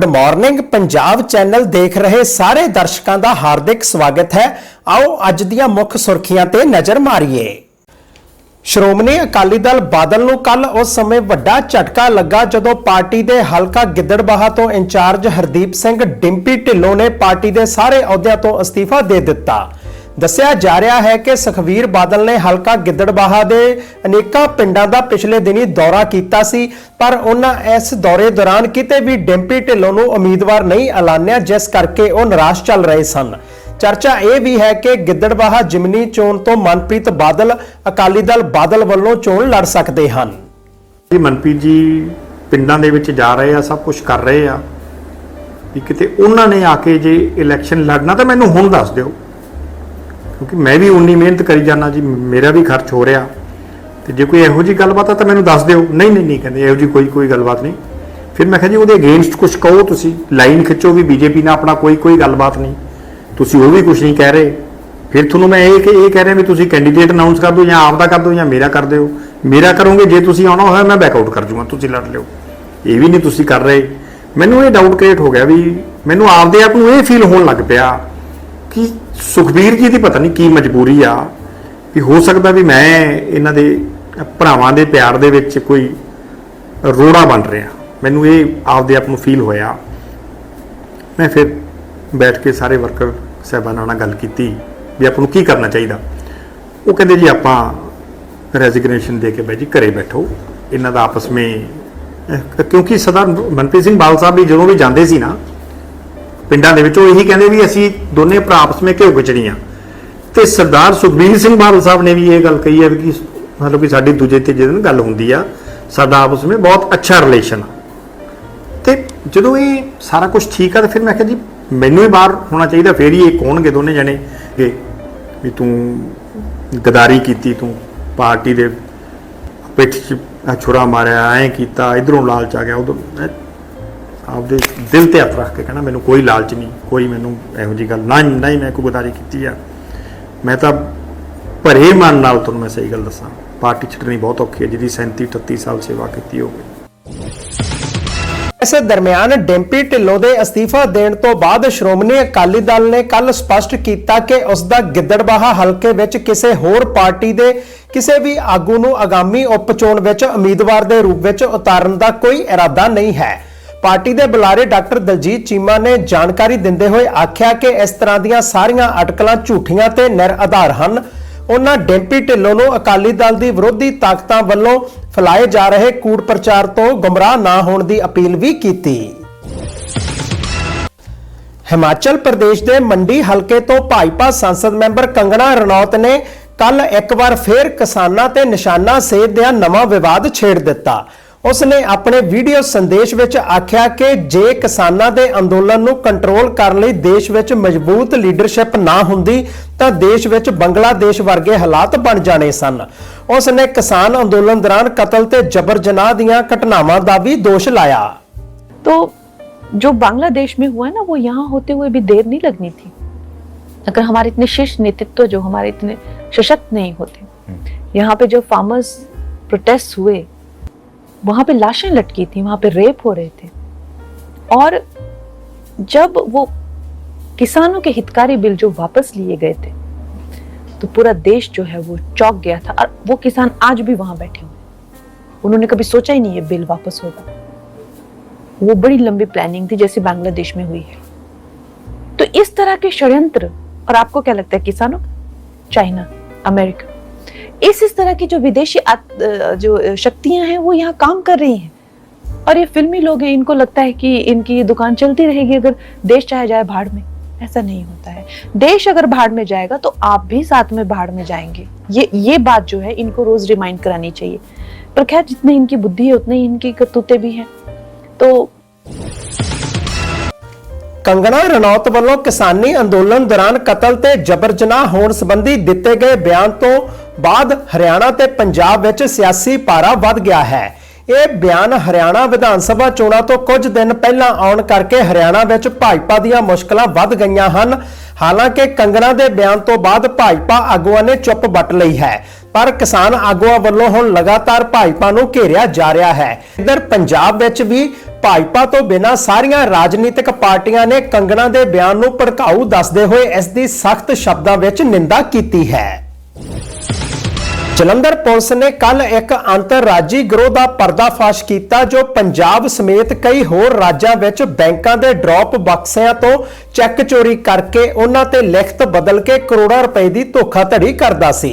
Good morning Punjab channel ਦੇਖ ਰਹੇ ਸਾਰੇ ਦਰਸ਼ਕਾਂ ਦਾ ਹਾਰਦਿਕ ਸਵਾਗਤ ਹੈ। ਆਓ ਅੱਜ ਦੀਆਂ ਮੁੱਖ ਸੁਰਖੀਆਂ ਤੇ ਨਜ਼ਰ ਮਾਰੀਏ। ਸ਼੍ਰੋਮਣੀ ਅਕਾਲੀ ਦਲ ਬਾਦਲ ਨੂੰ ਕੱਲ ਉਸ ਸਮੇਂ ਵੱਡਾ ਝਟਕਾ ਲੱਗਾ ਜਦੋਂ ਪਾਰਟੀ ਦੇ ਹਲਕਾ ਗਿੱਦੜਬਾਹਾ ਤੋਂ ਇੰਚਾਰਜ ਹਰਦੀਪ ਸਿੰਘ ਡਿੰਪੀ ਢਿੱਲੋਂ ਨੇ ਪਾਰਟੀ ਦੇ ਸਾਰੇ ਅਹੁਦਿਆਂ ਤੋਂ ਅਸਤੀਫਾ ਦੇ ਦਿੱਤਾ। ਦੱਸਿਆ ਜਾ ਰਿਹਾ ਹੈ ਕਿ ਸੁਖਵੀਰ ਬਾਦਲ ਨੇ ਹਲਕਾ ਗਿੱਦੜਬਾਹਾ ਦੇ ਅਨੇਕਾਂ ਪਿੰਡਾਂ ਦਾ ਪਿਛਲੇ ਦਿਨੀ ਦੌਰਾ ਕੀਤਾ ਸੀ, ਪਰ ਉਹਨਾਂ ਇਸ ਦੌਰੇ ਦੌਰਾਨ ਕਿਤੇ ਵੀ ਡਿੰਪੀ ਢਿੱਲੋਂ ਨੂੰ ਉਮੀਦਵਾਰ ਨਹੀਂ ਐਲਾਨਿਆ, ਜਿਸ ਕਰਕੇ ਉਹ ਨਿਰਾਸ਼ ਚੱਲ ਰਹੇ ਸਨ। ਚਰਚਾ ਇਹ ਵੀ ਹੈ ਕਿ ਗਿੱਦੜਬਾਹਾ ਜਿਮਨੀ ਚੋਣ ਤੋਂ ਮਨਪ੍ਰੀਤ ਬਾਦਲ ਅਕਾਲੀ ਦਲ ਬਾਦਲ ਵੱਲੋਂ ਚੋਣ ਲੜ ਸਕਦੇ ਹਨ। ਜੀ, ਮਨਪ੍ਰੀਤ ਜੀ, ਪਿੰਡਾਂ ਦੇ ਵਿੱਚ ਜਾ ਰਹੇ ਆ, ਸਭ ਕੁਝ ਕਰ ਰਹੇ ਆ। ਵੀ ਕਿਤੇ ਉਹਨਾਂ ਨੇ ਆ ਕੇ ਜੇ ਇਲੈਕਸ਼ਨ ਲੜਨਾ ਤਾਂ ਮੈਨੂੰ ਹੁਣ ਦੱਸ ਦਿਓ। ਕਿਉਂਕਿ ਮੈਂ ਵੀ ਉਨੀ ਮਿਹਨਤ ਕਰੀ ਜਾਣਾ ਜੀ ਮੇਰਾ ਵੀ ਖਰਚ ਹੋ ਰਿਹਾ। ਤੇ ਜੇ ਕੋਈ ਇਹੋ ਜੀ ਗੱਲਬਾਤ ਆ ਤਾਂ ਮੈਨੂੰ ਦੱਸ ਦਿਓ। ਨਹੀਂ ਨਹੀਂ ਨਹੀਂ ਕਹਿੰਦੇ ਇਹੋ ਜੀ ਕੋਈ ਕੋਈ ਗੱਲਬਾਤ ਨਹੀਂ। ਫਿਰ ਮੈਂ ਕਿਹਾ ਜੀ ਉਹਦੇ ਅਗੇਂਸਟ ਕੁਝ ਕਹੋ ਤੁਸੀਂ। ਲਾਈਨ ਖਿੱਚੋ ਵੀ ਬੀਜੇਪੀ ਨਾਲ ਆਪਣਾ ਕੋਈ ਕੋਈ ਗੱਲਬਾਤ ਨਹੀਂ। ਤੁਸੀਂ ਉਹ ਵੀ ਕੁਝ ਨਹੀਂ ਕਹਿ ਰਹੇ। ਫਿਰ ਤੁਹਾਨੂੰ ਮੈਂ ਇਹ ਕਿ, ਇਹ ਕਹਿ ਰਿਹਾ ਵੀ ਤੁਸੀਂ ਕੈਂਡੀਡੇਟ ਅਨਾਉਂਸ ਕਰ ਦਿਓ ਜਾਂ ਆਪ ਦਾ ਕਰ ਦਿਓ ਜਾਂ ਮੇਰਾ ਕਰ ਦਿਓ। ਮੇਰਾ ਕਰੋਗੇ, ਜੇ ਤੁਸੀਂ ਆਉਣਾ ਹੋਇਆ ਮੈਂ ਬੈਕ ਆਊਟ ਕਰ ਜੂਗਾ, ਤੁਸੀਂ ਲੜ ਲਿਓ। ਇਹ ਵੀ ਨਹੀਂ ਤੁਸੀਂ ਕਰ ਰਹੇ। ਮੈਨੂੰ ਇਹ ਡਾਊਟ ਕ੍ਰੀਏਟ ਹੋ ਗਿਆ ਵੀ ਮੈਨੂੰ ਆਪਦੇ ਆਪ ਨੂੰ ਇਹ ਫੀਲ ਹੋਣ ਲੱਗ ਪਿਆ ਕਿ ਸੁਖਬੀਰ ਜੀ ਦੀ ਪਤਾ ਨਹੀਂ ਕੀ ਮਜਬੂਰੀ ਆ ਵੀ ਹੋ ਸਕਦਾ ਵੀ ਮੈਂ ਇਹਨਾਂ ਦੇ ਭਰਾਵਾਂ ਦੇ ਪਿਆਰ ਦੇ ਵਿੱਚ ਕੋਈ ਰੋੜਾ ਬਣ ਰਿਹਾ। ਮੈਨੂੰ ਇਹ ਆਪਦੇ ਆਪ ਨੂੰ ਫੀਲ ਹੋਇਆ। ਮੈਂ ਫਿਰ ਬੈਠ ਕੇ ਸਾਰੇ ਵਰਕਰ ਸਹਿਬਾਨਾਂ ਨਾਲ ਗੱਲ ਕੀਤੀ ਵੀ ਆਪਾਂ ਨੂੰ ਕੀ ਕਰਨਾ ਚਾਹੀਦਾ। ਉਹ ਕਹਿੰਦੇ ਜੀ ਆਪਾਂ ਰੈਜ਼ਿਗਨੇਸ਼ਨ ਦੇ ਕੇ ਬਾਈ ਜੀ, ਘਰੇ ਬੈਠੋ। ਇਹਨਾਂ ਦਾ ਆਪਸ ਵਿੱਚ ਕਿਉਂਕਿ ਸਰਦਾਰ ਮਨਪ੍ਰੀਤ ਸਿੰਘ ਬਾਲ ਸਾਹਿਬ ਵੀ ਜਦੋਂ ਵੀ ਜਾਂਦੇ ਸੀ ਨਾ ਪਿੰਡਾਂ ਦੇ ਵਿੱਚ, ਉਹ ਇਹੀ ਕਹਿੰਦੇ ਵੀ ਅਸੀਂ ਦੋਨੇ ਭਰਾ ਆਪਸ ਵਿੱਚ ਘਿਓ ਖਿਚੜੀਆਂ। ਤੇ ਸਰਦਾਰ ਸੁਖਬੀਰ ਸਿੰਘ ਬਾਦਲ ਸਾਹਿਬ ਨੇ ਵੀ ਇਹ ਗੱਲ ਕਹੀ ਹੈ ਵੀ ਕਿ ਮਤਲਬ ਕਿ ਸਾਡੀ ਦੂਜੇ ਤੀਜੇ ਦਿਨ ਗੱਲ ਹੁੰਦੀ ਆ, ਸਾਡਾ ਆਪਸ ਵਿੱਚ ਬਹੁਤ ਅੱਛਾ ਰਿਲੇਸ਼ਨ ਆ। ਤੇ ਜਦੋਂ ਇਹ ਸਾਰਾ ਕੁਝ ਠੀਕ ਆ, ਤਾਂ ਫਿਰ ਮੈਂ ਕਿਹਾ ਜੀ, ਮੈਨੂੰ ਹੀ ਬਾਹਰ ਹੋਣਾ ਚਾਹੀਦਾ, ਫੇਰ ਹੀ ਇਹ ਕੌਣਗੇ ਦੋਨੇ ਜਣੇ ਕਿ ਵੀ ਤੂੰ ਗਦਾਰੀ ਕੀਤੀ, ਤੂੰ ਪਾਰਟੀ ਦੇ ਪਿੱਠ 'ਚ ਆਹ ਛੁਰਾ ਮਾਰਿਆ, ਐਂ ਕੀਤਾ, ਇਧਰੋਂ ਲਾਲਚ ਆ ਗਿਆ, ਉਦੋਂ ਆਪਦੇ ਦਿਲ ਤੇ ਹੱਥ ਰੱਖ ਕੇ ਕਹਿੰਦਾ ਮੈਨੂੰ ਕੋਈ ਲਾਲਚ ਨਹੀਂ, ਕੋਈ ਮੈਨੂੰ ਇਹੋ ਜੀ ਗੱਲ, ਨਾ ਨਾ ਮੈਂ ਕੋਈ ਗਦਾਰੀ ਕੀਤੀ ਆ। ਮੈਂ ਤਾਂ ਭਰੇ ਮਨ ਨਾਲ ਤੁਹਾਨੂੰ ਮੈਂ ਸਹੀ ਗੱਲ ਦੱਸਾਂ, ਪਾਰਟੀ ਛੱਡਣੀ ਬਹੁਤ ਔਖੀ ਹੈ, ਜਿਹਦੀ 37 38 ਸਾਲ ਸੇਵਾ ਕੀਤੀ ਹੋਵੇ। ਇਸੇ ਦਰਮਿਆਨ ਡਿੰਪੀ ਢਿੱਲੋਂ ਦੇ ਅਸਤੀਫਾ ਦੇਣ ਤੋਂ ਬਾਅਦ ਸ਼੍ਰੋਮਣੀ ਅਕਾਲੀ ਦਲ ਨੇ ਕੱਲ ਸਪਸ਼ਟ ਕੀਤਾ ਕਿ ਉਸ ਦਾ ਗਿੱਦੜਬਾਹਾ ਹਲਕੇ ਵਿੱਚ ਕਿਸੇ ਹੋਰ ਪਾਰਟੀ ਦੇ ਕਿਸੇ ਵੀ ਆਗੂ ਨੂੰ ਆਗਾਮੀ ਉਪ ਚੋਣ ਵਿੱਚ ਉਮੀਦਵਾਰ ਦੇ ਰੂਪ ਵਿੱਚ ਉਤਾਰਨ ਦਾ ਕੋਈ ਇਰਾਦਾ ਨਹੀਂ ਹੈ। ਪਾਰਟੀ ਦੇ ਬੁਲਾਰੇ ਡਾਕਟਰ ਦਲਜੀਤ ਚੀਮਾ ਨੇ ਜਾਣਕਾਰੀ ਦਿੰਦੇ ਹੋਏ ਆਖਿਆ ਕਿ ਇਸ ਤਰ੍ਹਾਂ ਦੀਆਂ ਸਾਰੀਆਂ ਅਟਕਲਾਂ ਝੂਠੀਆਂ ਤੇ ਨਿਰ ਆਧਾਰ ਹਨ। ਉਹਨਾਂ ਡਿੰਪੀ ਢਿੱਲੋਂ ਨੂੰ ਅਕਾਲੀ ਦਲ ਦੀ ਵਿਰੋਧੀ ਤਾਕਤਾਂ ਵੱਲੋਂ ਫੈਲਾਏ ਜਾ ਰਹੇ ਕੂੜ ਪ੍ਰਚਾਰ ਤੋਂ ਗੁੰਮਰਾਹ ਨਾ ਹੋਣ ਦੀ ਅਪੀਲ ਵੀ ਕੀਤੀ। ਹਿਮਾਚਲ ਪ੍ਰਦੇਸ਼ ਦੇ ਮੰਡੀ ਹਲਕੇ ਤੋਂ ਭਾਜਪਾ ਸੰਸਦ ਮੈਂਬਰ ਕੰਗਣਾ ਰਣੌਤ ਨੇ ਕੱਲ ਇੱਕ ਵਾਰ ਫੇਰ ਕਿਸਾਨਾਂ ਤੇ ਨਿਸ਼ਾਨਾ ਸੇਧਦਿਆਂ ਨਵਾਂ ਵਿਵਾਦ ਛੇੜ ਦਿੱਤਾ। ਉਸ ਨੇ ਆਪਣੇ ਵੀਡੀਓ ਸੰਦੇਸ਼ ਵਿੱਚ ਆਖਿਆ ਕਿ ਜੇ ਕਿਸਾਨਾਂ ਦੇ ਅੰਦੋਲਨ ਨੂੰ ਕੰਟਰੋਲ ਕਰਨ ਲਈ ਦੇਸ਼ ਵਿੱਚ ਮਜ਼ਬੂਤ ਲੀਡਰਸ਼ਿਪ ਨਾ ਹੁੰਦੀ ਤਾਂ ਦੇਸ਼ ਵਿੱਚ ਬੰਗਲਾਦੇਸ਼ ਵਰਗੇ ਹਾਲਾਤ ਬਣ ਜਾਣੇ ਸਨ ਉਸ ਨੇ ਕਿਸਾਨ ਅੰਦੋਲਨ ਦੌਰਾਨ ਕਤਲ ਤੇ ਜਬਰ ਜਨਾਹ ਦੀਆਂ ਘਟਨਾਵਾਂ ਦਾ ਵੀ ਦੋਸ਼ ਲਾਇਆ तो जो बांग्लादेश में हुआ ना वो यहाँ होते हुए भी देर नहीं लगनी थी अगर हमारे इतने शीर्ष नेतृत्व जो हमारे इतने सशक्त नहीं होते यहाँ पे जो फार्मर्स प्रोटेस्ट हुए वहाँ पे लाशें लटकी थी, वहाँ पे रेप हो रहे थे। और जब वो किसानों के हितकारी बिल जो वापस लिए गए थे तो पूरा देश जो है वो चौक गया था और वो किसान आज भी वहाँ बैठे हुए उन्होंने कभी सोचा ही नहीं ये बिल वापस होगा। वो बड़ी लंबी प्लानिंग थी, जैसे बांग्लादेश में हुई है। तो इस तरह के षड्यंत्र, और आपको क्या लगता है किसानों? China, America. इस इस तरह की जो विदेशी जो शक्तियाँ हैं, वो यहाँ काम कर रही हैं। और ये फिल्मी लोग हैं, इनको लगता है कि इनकी दुकान चलती रहेगी अगर देश चाहे जाए भाड़ में। ऐसा नहीं होता है। देश अगर भाड़ में जाएगा तो आप भी साथ में भाड़ में जाएँगे। ये ये बात जो है, इनको रोज रिमाइंड करानी चाहिए। पर खैर, जितनी इनकी बुद्धि है, उतनी इनकी करतूतें भी हैं। तो ਕੰਗਣਾ ਰਣੌਤ ਵੱਲੋਂ ਕਿਸਾਨੀ ਅੰਦੋਲਨ ਦੌਰਾਨ ਕਤਲ ਤੇ ਜਬਰ ਜਨਾਹ ਹੋਣ ਸੰਬੰਧੀ ਦਿੱਤੇ ਗਏ ਬਿਆਨ ਤੋਂ ਬਾਅਦ ਹਰਿਆਣਾ ਤੇ ਪੰਜਾਬ ਵਿੱਚ ਸਿਆਸੀ ਪਾਰਾ ਵੱਧ ਗਿਆ ਹੈ। ਇਹ ਬਿਆਨ ਹਰਿਆਣਾ ਵਿਧਾਨ ਸਭਾ ਚੋਣਾਂ ਤੋਂ ਕੁਝ ਦਿਨ ਪਹਿਲਾਂ ਆਉਣ ਕਰਕੇ ਹਰਿਆਣਾ ਵਿੱਚ ਭਾਜਪਾ ਦੀਆਂ ਮੁਸ਼ਕਲਾਂ ਵੱਧ ਗਈਆਂ ਹਨ। ਹਾਲਾਂਕਿ ਕੰਗਣਾ ਦੇ ਬਿਆਨ ਤੋਂ ਬਾਅਦ ਭਾਜਪਾ ਆਗੂਆਂ ਨੇ ਚੁੱਪ ਵੱਟ ਲਈ ਹੈ, ਪਰ ਕਿਸਾਨ ਆਗੂਆਂ ਵੱਲੋਂ ਹੁਣ ਲਗਾਤਾਰ ਭਾਜਪਾ ਨੂੰ ਘੇਰਿਆ ਜਾ ਰਿਹਾ ਹੈ। ਇਧਰ ਪੰਜਾਬ ਵਿੱਚ ਵੀ ਭਾਜਪਾ ਤੋਂ ਬਿਨਾਂ ਸਾਰੀਆਂ ਰਾਜਨੀਤਿਕ ਪਾਰਟੀਆਂ ਨੇ ਕੰਗਣਾ ਦੇ ਬਿਆਨ ਨੂੰ ਭੜਕਾਊ ਦੱਸਦੇ ਹੋਏ ਇਸ ਦੀ ਸਖਤ ਸ਼ਬਦਾਂ ਵਿੱਚ ਨਿੰਦਾ ਕੀਤੀ ਹੈ। ਜਲੰਧਰ ਪੁਲਿਸ ਨੇ ਕੱਲ ਇੱਕ ਅੰਤਰਰਾਜੀ ਗਰੋਹ ਦਾ ਪਰਦਾਫਾਸ਼ ਕੀਤਾ ਜੋ ਪੰਜਾਬ ਸਮੇਤ ਕਈ ਹੋਰ ਰਾਜਾਂ ਵਿੱਚ ਬੈਂਕਾਂ ਦੇ ਡਰਾਪ ਬਕਸਿਆਂ ਤੋਂ ਚੈੱਕ ਚੋਰੀ ਕਰਕੇ ਉਹਨਾਂ ਤੇ ਲਿਖਤ ਬਦਲ ਕੇ ਕਰੋੜਾਂ ਰੁਪਏ ਦੀ ਧੋਖਾਧੜੀ ਕਰਦਾ ਸੀ।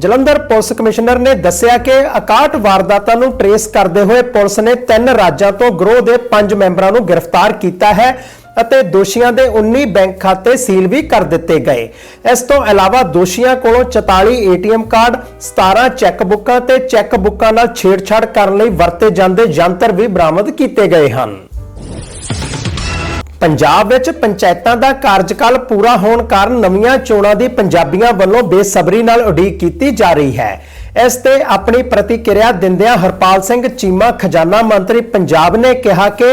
ਜਲੰਧਰ ਪੁਲਿਸ ਕਮਿਸ਼ਨਰ ਨੇ ਦੱਸਿਆ ਕਿ 61 ਵਾਰਦਾਤਾਂ ਨੂੰ ਟਰੇਸ ਕਰਦੇ ਹੋਏ ਪੁਲਿਸ ਨੇ ਤਿੰਨ ਰਾਜਾਂ ਤੋਂ ਗਰੋਹ ਦੇ 5 ਮੈਂਬਰਾਂ ਨੂੰ ਗ੍ਰਿਫਤਾਰ ਕੀਤਾ ਹੈ ਅਤੇ ਦੋਸ਼ੀਆਂ ਦੇ 19 ਬੈਂਕ ਖਾਤੇ ਸੀਲ ਵੀ ਕਰ ਦਿੱਤੇ ਗਏ। ਇਸ ਤੋਂ ਇਲਾਵਾ ਦੋਸ਼ੀਆਂ ਕੋਲੋਂ 44 ਏਟੀਐਮ ਕਾਰਡ 17 ਚੈੱਕ ਬੁੱਕਾਂ ਤੇ ਚੈੱਕ ਬੁੱਕਾਂ ਨਾਲ ਛੇੜਛਾੜ ਕਰਨ ਲਈ ਵਰਤੇ ਜਾਂਦੇ ਯੰਤਰ ਵੀ ਬਰਾਮਦ ਕੀਤੇ ਗਏ ਹਨ। ਪੰਜਾਬ ਵਿੱਚ ਪੰਚਾਇਤਾਂ ਦਾ ਕਾਰਜਕਾਲ ਪੂਰਾ ਹੋਣ ਕਾਰਨ ਨਵੀਆਂ ਚੋਣਾਂ ਦੀ ਪੰਜਾਬੀਆਂ ਵੱਲੋਂ ਬੇਸਬਰੀ ਨਾਲ ਉਡੀਕ ਕੀਤੀ ਜਾ ਰਹੀ ਹੈ। ਇਸ ਤੇ ਆਪਣੀ ਪ੍ਰਤੀਕਿਰਿਆ ਦਿੰਦਿਆਂ ਹਰਪਾਲ ਸਿੰਘ ਚੀਮਾ, ਖਜ਼ਾਨਾ ਮੰਤਰੀ ਪੰਜਾਬ ਨੇ ਕਿਹਾ ਕਿ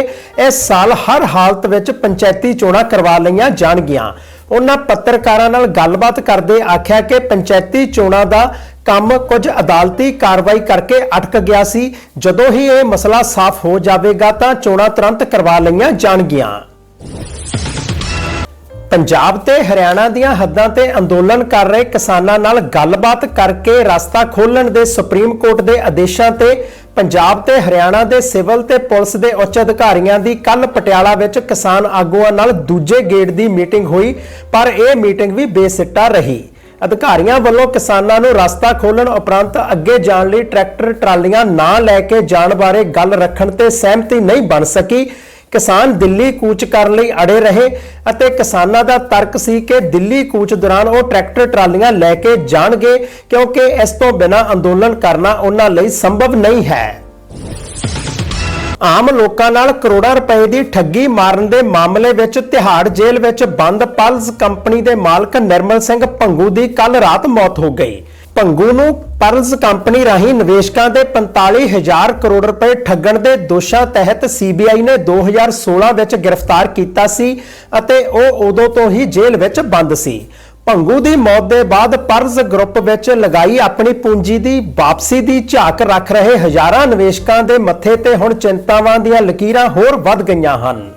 ਇਸ ਸਾਲ ਹਰ ਹਾਲਤ ਵਿੱਚ ਪੰਚਾਇਤੀ ਚੋਣਾਂ ਕਰਵਾ ਲਈਆਂ ਜਾਣਗੀਆਂ। ਉਹਨਾਂ ਪੱਤਰਕਾਰਾਂ ਨਾਲ ਗੱਲਬਾਤ ਕਰਦੇ ਆਖਿਆ ਕਿ ਪੰਚਾਇਤੀ ਚੋਣਾਂ ਦਾ ਕੰਮ ਕੁਝ ਅਦਾਲਤੀ ਕਾਰਵਾਈ ਕਰਕੇ ਅਟਕ ਗਿਆ ਸੀ। ਜਦੋਂ ਹੀ ਇਹ ਮਸਲਾ ਸਾਫ਼ ਹੋ ਜਾਵੇਗਾ ਤਾਂ ਚੋਣਾਂ ਤੁਰੰਤ ਕਰਵਾ ਲਈਆਂ ਜਾਣਗੀਆਂ। ਪੰਜਾਬ ਤੇ ਹਰਿਆਣਾ ਦੀਆਂ ਹੱਦਾਂ ਤੇ ਅੰਦੋਲਨ ਕਰ ਰਹੇ ਕਿਸਾਨਾਂ ਨਾਲ ਗੱਲਬਾਤ ਕਰਕੇ ਰਸਤਾ ਖੋਲਣ ਦੇ ਸੁਪਰੀਮ ਕੋਰਟ ਦੇ ਆਦੇਸ਼ਾਂ ਤੇ ਪੰਜਾਬ ਤੇ ਹਰਿਆਣਾ ਦੇ ਸਿਵਲ ਤੇ ਪੁਲਿਸ ਦੇ ਉੱਚ ਅਧਿਕਾਰੀਆਂ ਦੀ ਕੱਲ ਪਟਿਆਲਾ ਵਿੱਚ ਕਿਸਾਨ ਆਗੂਆਂ ਨਾਲ ਦੂਜੇ ਗੇੜ ਦੀ ਮੀਟਿੰਗ ਹੋਈ, ਪਰ ਇਹ ਮੀਟਿੰਗ ਵੀ ਬੇਸਿੱਟਾ ਰਹੀ। ਅਧਿਕਾਰੀਆਂ ਵੱਲੋਂ ਕਿਸਾਨਾਂ ਨੂੰ ਰਸਤਾ ਖੋਲਣ ਉਪਰੰਤ ਅੱਗੇ ਜਾਣ ਲਈ ਟਰੈਕਟਰ, ਟਰਾਲੀਆਂ ਨਾ ਲੈ ਕੇ ਜਾਣ ਬਾਰੇ ਗੱਲ ਰੱਖਣ ਤੇ ਸਹਿਮਤੀ ਨਹੀਂ ਬਣ ਸਕੀ। ਕਿਸਾਨ ਦਿੱਲੀ ਕੂਚ ਕਰਨ ਲਈ ਅੜੇ ਰਹੇ ਅਤੇ ਕਿਸਾਨਾਂ ਦਾ ਤਰਕ ਸੀ ਕਿ ਦਿੱਲੀ ਕੂਚ ਦੌਰਾਨ ਉਹ ਟਰੈਕਟਰ ਟਰਾਲੀਆਂ ਲੈ ਕੇ ਜਾਣਗੇ ਕਿਉਂਕਿ ਇਸ ਤੋਂ ਬਿਨਾਂ ਅੰਦੋਲਨ ਕਰਨਾ ਉਹਨਾਂ ਲਈ ਸੰਭਵ ਨਹੀਂ ਹੈ। ਆਮ ਲੋਕਾਂ ਨਾਲ ਕਰੋੜਾਂ ਰੁਪਏ ਦੀ ਠੱਗੀ ਮਾਰਨ ਦੇ ਮਾਮਲੇ ਵਿੱਚ ਤਿਹਾੜ ਜੇਲ੍ਹ ਵਿੱਚ ਬੰਦ ਪਲਸ ਕੰਪਨੀ ਦੇ ਮਾਲਕ ਨਿਰਮਲ ਸਿੰਘ ਭੰਗੂ ਦੀ ਕੱਲ ਰਾਤ ਮੌਤ ਹੋ ਗਈ। ਭੰਗੂ ਨੂੰ ਪਰਲਸ ਕੰਪਨੀ ਰਾਹੀਂ ਨਿਵੇਸ਼ਕਾਂ ਦੇ 45000 ਕਰੋੜ ਰੁਪਏ ਠੱਗਣ ਦੇ ਦੋਸ਼ਾਂ ਤਹਿਤ ਸੀਬੀਆਈ ਨੇ 2016 ਵਿੱਚ ਗ੍ਰਿਫਤਾਰ ਕੀਤਾ ਸੀ ਅਤੇ ਉਹ ਉਦੋਂ ਤੋਂ ਹੀ ਜੇਲ੍ਹ ਵਿੱਚ ਬੰਦ ਸੀ। ਭੰਗੂ ਦੀ ਮੌਤ ਦੇ ਬਾਅਦ ਪਰਜ਼ ਗਰੁੱਪ ਵਿੱਚ ਲਗਾਈ ਆਪਣੀ ਪੂੰਜੀ ਦੀ ਵਾਪਸੀ ਦੀ ਝਾਕ ਰੱਖ ਰਹੇ ਹਜ਼ਾਰਾਂ ਨਿਵੇਸ਼ਕਾਂ ਦੇ ਮੱਥੇ ਤੇ ਹੁਣ ਚਿੰਤਾਵਾਂ ਦੀਆਂ ਲਕੀਰਾਂ ਹੋਰ ਵੱਧ ਗਈਆਂ ਹਨ।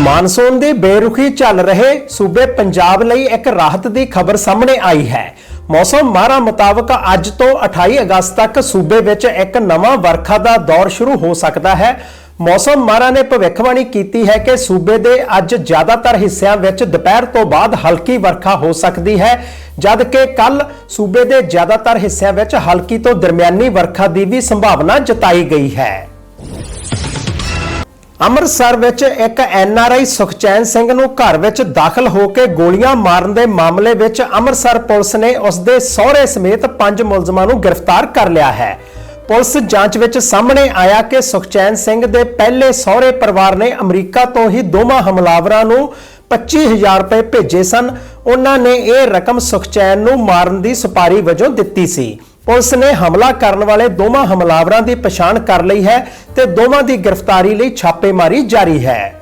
ਮਾਨਸੂਨ ਦੀ ਬੇਰੁਖੀ ਚੱਲ ਰਹੇ ਸੂਬੇ ਪੰਜਾਬ ਲਈ ਇੱਕ ਰਾਹਤ ਦੀ ਖਬਰ ਸਾਹਮਣੇ ਆਈ ਹੈ। ਮੌਸਮ ਮਾਹਰਾਂ ਮੁਤਾਬਕ ਅੱਜ ਤੋਂ 28 ਅਗਸਤ ਤੱਕ ਸੂਬੇ ਵਿੱਚ ਇੱਕ ਨਵਾਂ ਵਰਖਾ ਦਾ ਦੌਰ ਸ਼ੁਰੂ ਹੋ ਸਕਦਾ ਹੈ। ਮੌਸਮ ਮਾਹਰਾਂ ਨੇ ਭਵਿੱਖਬਾਣੀ ਕੀਤੀ ਹੈ ਕਿ ਸੂਬੇ ਦੇ ਅੱਜ ਜ਼ਿਆਦਾਤਰ ਹਿੱਸਿਆਂ ਵਿੱਚ ਦੁਪਹਿਰ ਤੋਂ ਬਾਅਦ ਹਲਕੀ ਵਰਖਾ ਹੋ ਸਕਦੀ ਹੈ ਜਦ ਕਿ ਕੱਲ ਸੂਬੇ ਦੇ ਜ਼ਿਆਦਾਤਰ ਹਿੱਸਿਆਂ ਵਿੱਚ ਹਲਕੀ ਤੋਂ ਦਰਮਿਆਨੀ ਵਰਖਾ ਦੀ ਵੀ ਸੰਭਾਵਨਾ ਜਤਾਈ ਗਈ ਹੈ। ਅੰਮ੍ਰਿਤਸਰ ਵਿੱਚ ਇੱਕ ਐਨਆਰਆਈ ਸੁਖਚੈਨ ਸਿੰਘ ਨੂੰ ਘਰ ਵਿੱਚ ਦਾਖਲ ਹੋ ਕੇ ਗੋਲੀਆਂ ਮਾਰਨ ਦੇ ਮਾਮਲੇ ਵਿੱਚ ਅੰਮ੍ਰਿਤਸਰ ਪੁਲਿਸ ਨੇ ਉਸ ਦੇ ਸਹੁਰੇ ਸਮੇਤ ਪੰਜ ਮੁਲਜ਼ਮਾਂ ਨੂੰ ਗ੍ਰਿਫਤਾਰ ਕਰ ਲਿਆ ਹੈ। ਪੁਲਿਸ ਜਾਂਚ ਵਿੱਚ ਸਾਹਮਣੇ ਆਇਆ ਕਿ ਸੁਖਚੈਨ ਸਿੰਘ ਦੇ ਪਹਿਲੇ ਸਹੁਰੇ ਪਰਿਵਾਰ ਨੇ ਅਮਰੀਕਾ ਤੋਂ ਹੀ ਦੋਵਾਂ ਹਮਲਾਵਰਾਂ ਨੂੰ 25000 ਰੁਪਏ ਭੇਜੇ ਸਨ। ਉਹਨਾਂ ਨੇ ਇਹ ਰਕਮ ਸੁਖਚੈਨ ਨੂੰ ਮਾਰਨ ਦੀ ਸੁਪਾਰੀ ਵਜੋਂ ਦਿੱਤੀ ਸੀ। ਪੁਲਿਸ ਨੇ ਹਮਲਾ ਕਰਨ ਵਾਲੇ ਦੋਵਾਂ ਹਮਲਾਵਰਾਂ ਦੀ ਪਛਾਣ ਕਰ ਲਈ ਹੈ ਤੇ ਦੋਵਾਂ ਦੀ ਗ੍ਰਿਫਤਾਰੀ ਲਈ ਛਾਪੇਮਾਰੀ ਜਾਰੀ ਹੈ।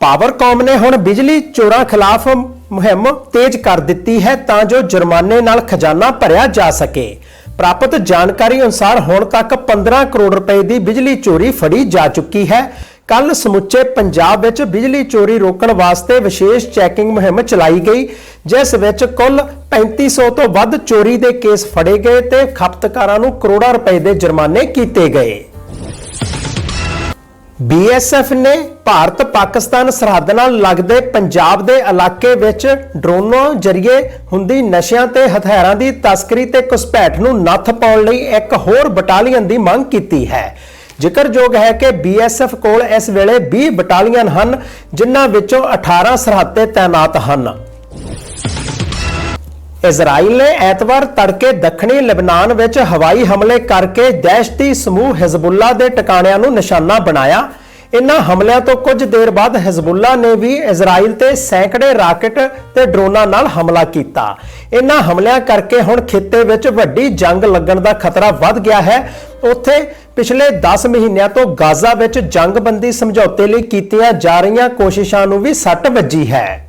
ਪਾਵਰਕਾਮ ਨੇ ਹੁਣ ਬਿਜਲੀ ਚੋਰਾਂ ਖਿਲਾਫ ਮੁਹਿੰਮ ਤੇਜ਼ ਕਰ ਦਿੱਤੀ ਹੈ ਤਾਂ ਜੋ ਜੁਰਮਾਨੇ ਨਾਲ ਖਜ਼ਾਨਾ ਭਰਿਆ ਜਾ ਸਕੇ। ਪ੍ਰਾਪਤ ਜਾਣਕਾਰੀ ਅਨੁਸਾਰ ਹੁਣ ਤੱਕ 15 ਕਰੋੜ ਰੁਪਏ ਦੀ ਬਿਜਲੀ ਚੋਰੀ ਫੜੀ ਜਾ ਚੁੱਕੀ ਹੈ। ਕੱਲ ਸਮੁੱਚੇ ਪੰਜਾਬ ਵਿੱਚ ਬਿਜਲੀ ਚੋਰੀ ਰੋਕਣ ਵਾਸਤੇ ਵਿਸ਼ੇਸ਼ ਚੈਕਿੰਗ ਮੁਹਿੰਮ ਚਲਾਈ ਗਈ, ਜਿਸ ਵਿੱਚ ਕੁੱਲ 3500 ਤੋਂ ਵੱਧ ਚੋਰੀ ਦੇ ਕੇਸ ਫੜੇ ਗਏ ਤੇ ਖਪਤਕਾਰਾਂ ਨੂੰ ਕਰੋੜਾਂ ਰੁਪਏ ਦੇ ਜੁਰਮਾਨੇ ਕੀਤੇ ਗਏ। ਬੀਐਸਐਫ ਨੇ ਭਾਰਤ ਪਾਕਿਸਤਾਨ ਸਰਹੱਦ ਨਾਲ ਲੱਗਦੇ ਪੰਜਾਬ ਦੇ ਇਲਾਕੇ ਵਿੱਚ ਡਰੋਨਾਂ ਜ਼ਰੀਏ ਹੁੰਦੀ ਨਸ਼ਿਆਂ ਤੇ ਹਥਿਆਰਾਂ ਦੀ ਤਸਕਰੀ ਤੇ ਘੁਸਪੈਠ ਨੂੰ ਨੱਥ ਪਾਉਣ ਲਈ ਇੱਕ ਹੋਰ ਬਟਾਲੀਅਨ ਦੀ ਮੰਗ ਕੀਤੀ ਹੈ। ਜ਼ਿਕਰਯੋਗ ਹੈ ਕਿ ਬੀਐਸਐਫ ਕੋਲ ਇਸ ਵੇਲੇ 20 ਬਟਾਲੀਅਨ ਹਨ, ਜਿਨ੍ਹਾਂ ਵਿੱਚੋਂ 18 ਸਰਹੱਦ ਤਾਇਨਾਤ ਹਨ। ਇਜ਼ਰਾਈਲ ਨੇ ਐਤਵਾਰ ਤੜਕੇ ਦੱਖਣੀ ਲੈਬਨਾਨ ਵਿੱਚ ਹਵਾਈ ਹਮਲੇ ਕਰਕੇ ਦਹਿਸ਼ਤੀ ਸਮੂਹ ਹਿਜ਼ਬੁੱਲਾ ਦੇ ਟਿਕਾਣਿਆਂ ਨੂੰ ਨਿਸ਼ਾਨਾ ਬਣਾਇਆ। ਇਨ੍ਹਾਂ ਹਮਲਿਆਂ ਤੋਂ ਕੁਝ ਦੇਰ ਬਾਅਦ ਹਿਜ਼ਬੁੱਲਾ ਨੇ ਵੀ ਇਜ਼ਰਾਈਲ ਤੇ ਸੈਂਕੜੇ ਰਾਕਟ ਤੇ ਡਰੋਨਾਂ ਨਾਲ ਹਮਲਾ ਕੀਤਾ। ਇਨ੍ਹਾਂ ਹਮਲਿਆਂ ਕਰਕੇ ਹੁਣ ਖਿੱਤੇ ਵਿੱਚ ਵੱਡੀ ਜੰਗ ਲੱਗਣ ਦਾ ਖਤਰਾ ਵੱਧ ਗਿਆ ਹੈ। ਉੱਥੇ ਪਿਛਲੇ 10 ਮਹੀਨਿਆਂ ਤੋਂ ਗਾਜ਼ਾ ਵਿੱਚ ਜੰਗਬੰਦੀ ਸਮਝੌਤੇ ਲਈ ਕੀਤੀਆਂ ਜਾ ਰਹੀਆਂ ਕੋਸ਼ਿਸ਼ਾਂ ਨੂੰ ਵੀ ਸੱਟ ਵੱਜੀ ਹੈ।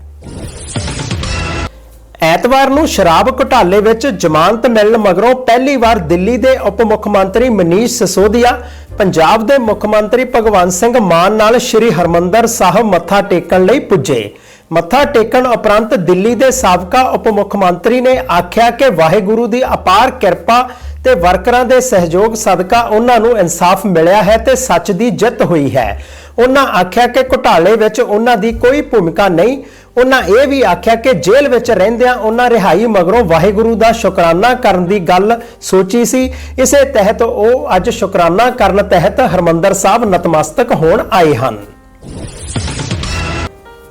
ਐਤਵਾਰ ਨੂੰ ਸ਼ਰਾਬ ਘੁਟਾਲੇ ਵਿੱਚ ਜ਼ਮਾਨਤ ਮਿਲਣ ਮਗਰੋਂ ਪਹਿਲੀ ਵਾਰ ਦਿੱਲੀ ਦੇ ਉਪ ਮੁੱਖ ਮੰਤਰੀ ਮਨੀਸ਼ ਸਿਸੋਦੀਆ, ਪੰਜਾਬ ਦੇ ਮੁੱਖ ਮੰਤਰੀ ਭਗਵੰਤ ਸਿੰਘ ਮਾਨ ਨਾਲ ਸ੍ਰੀ ਹਰਮੰਦਰ ਸਾਹਿਬ ਮੱਥਾ ਟੇਕਣ ਲਈ ਪੁੱਜੇ। ਮੱਥਾ ਟੇਕਣ ਉਪਰੰਤ ਦਿੱਲੀ ਦੇ ਸਾਬਕਾ ਉਪ ਮੁੱਖ ਮੰਤਰੀ ਨੇ ਆਖਿਆ ਕਿ ਵਾਹਿਗੁਰੂ ਦੀ ਅਪਾਰ ਕਿਰਪਾ ਤੇ ਵਰਕਰਾਂ ਦੇ ਸਹਿਯੋਗ ਸਦਕਾ ਉਹਨਾਂ ਨੂੰ ਇਨਸਾਫ ਮਿਲਿਆ ਹੈ ਤੇ ਸੱਚ ਦੀ ਜਿੱਤ ਹੋਈ ਹੈ। ਉਹਨਾਂ ਆਖਿਆ ਕਿ ਘੁਟਾਲੇ ਵਿੱਚ ਉਹਨਾਂ ਦੀ ਕੋਈ ਭੂਮਿਕਾ ਨਹੀਂ। ਉਹਨਾਂ ਇਹ ਵੀ ਆਖਿਆ ਕਿ ਜੇਲ੍ਹ ਵਿੱਚ ਰਹਿੰਦਿਆਂ ਉਹਨਾਂ ਰਿਹਾਈ ਮਗਰੋਂ ਵਾਹਿਗੁਰੂ ਦਾ ਸ਼ੁਕਰਾਨਾ ਕਰਨ ਦੀ ਗੱਲ ਸੋਚੀ ਸੀ। ਇਸੇ ਤਹਿਤ ਉਹ ਅੱਜ ਸ਼ੁਕਰਾਨਾ ਕਰਨ ਤਹਿਤ ਹਰਮੰਦਰ ਸਾਹਿਬ ਨਤਮਸਤਕ ਹੋਣ ਆਏ ਹਨ।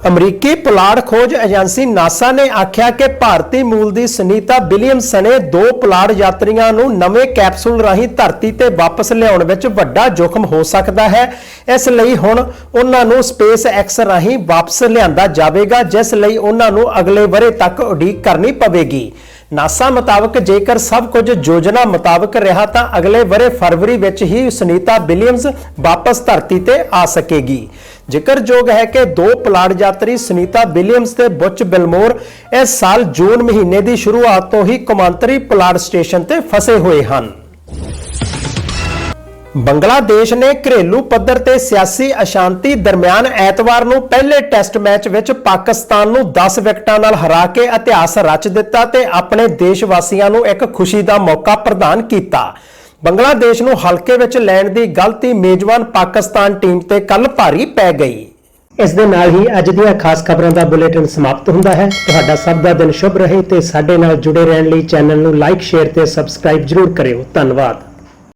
ਅਮਰੀਕੀ ਪੁਲਾੜ ਖੋਜ ਏਜੰਸੀ ਨਾਸਾ ਨੇ ਆਖਿਆ ਕਿ ਭਾਰਤੀ ਮੂਲ ਦੀ ਸੁਨੀਤਾ ਵਿਲੀਅਮਸ ਨੇ ਦੋ ਪੁਲਾੜ ਯਾਤਰੀਆਂ ਨੂੰ ਨਵੇਂ ਕੈਪਸੂਲ ਰਾਹੀਂ ਧਰਤੀ ਤੇ ਵਾਪਸ ਲਿਆਉਣ ਵਿੱਚ ਵੱਡਾ ਜੋਖਮ ਹੋ ਸਕਦਾ ਹੈ। ਇਸ ਲਈ ਹੁਣ ਉਹਨਾਂ ਨੂੰ ਸਪੇਸ ਐਕਸ ਰਾਹੀਂ ਵਾਪਸ ਲਿਆਂਦਾ ਜਾਵੇਗਾ, ਜਿਸ ਲਈ ਉਹਨਾਂ ਨੂੰ ਅਗਲੇ ਵਰੇ ਤੱਕ ਉਡੀਕ ਕਰਨੀ ਪਵੇਗੀ। ਨਾਸਾ ਮੁਤਾਬਕ ਜੇਕਰ ਸਭ ਕੁਝ ਯੋਜਨਾ ਮੁਤਾਬਕ ਰਿਹਾ ਤਾਂ ਅਗਲੇ ਵਰੇ ਫਰਵਰੀ ਵਿੱਚ ਹੀ ਸੁਨੀਤਾ ਵਿਲੀਅਮਸ ਵਾਪਸ ਧਰਤੀ ਤੇ ਆ ਸਕੇਗੀ। ਜ਼ਿਕਰਯੋਗ ਹੈ ਕਿ ਦੋ ਪਲਾੜ ਯਾਤਰੀ ਸੁਨੀਤਾ ਵਿਲੀਅਮਸ ਤੇ ਬੁੱਚ ਬਿਲਮੋਰ ਇਸ ਸਾਲ ਜੂਨ ਮਹੀਨੇ ਦੀ ਸ਼ੁਰੂਆਤ ਤੋਂ ਹੀ ਕੌਮਾਂਤਰੀ ਪਲਾੜ ਸਟੇਸ਼ਨ ਤੇ ਫਸੇ ਹੋਏ ਹਨ। ਬੰਗਲਾਦੇਸ਼ ਨੇ ਘਰੇਲੂ ਪੱਧਰ ਤੇ ਸਿਆਸੀ ਅਸ਼ਾਂਤੀ ਦਰਮਿਆਨ ਐਤਵਾਰ ਨੂੰ ਪਹਿਲੇ ਟੈਸਟ ਮੈਚ ਵਿੱਚ ਪਾਕਿਸਤਾਨ ਨੂੰ 10 ਵਿਕਟਾਂ ਨਾਲ ਹਰਾ ਕੇ ਇਤਿਹਾਸ ਰਚ ਦਿੱਤਾ ਤੇ ਆਪਣੇ ਦੇਸ਼ ਵਾਸੀਆਂ ਨੂੰ ਇੱਕ ਖੁਸ਼ੀ ਦਾ ਮੌਕਾ ਪ੍ਰਦਾਨ ਕੀਤਾ। ਬੰਗਲਾਦੇਸ਼ ਨੂੰ ਹਲਕੇ ਵਿੱਚ ਲੈਣ ਦੀ ਗਲਤੀ ਮੇਜ਼ਬਾਨ ਪਾਕਿਸਤਾਨ ਟੀਮ ਤੇ ਕੱਲ ਭਾਰੀ ਪੈ ਗਈ। ਇਸ ਦੇ ਨਾਲ ਹੀ ਅੱਜ ਦੀਆਂ ਖਾਸ ਖਬਰਾਂ ਦਾ ਬੁਲੇਟਿਨ ਸਮਾਪਤ ਹੁੰਦਾ ਹੈ। ਤੁਹਾਡਾ ਸਭ ਦਾ ਦਿਨ ਸ਼ੁਭ ਰਹੇ ਤੇ ਸਾਡੇ ਨਾਲ ਜੁੜੇ ਰਹਿਣ ਲਈ ਚੈਨਲ ਨੂੰ ਲਾਈਕ, ਸ਼ੇਅਰ ਤੇ ਸਬਸਕ੍ਰਾਈਬ ਜਰੂਰ ਕਰਿਓ। ਧੰਨਵਾਦ।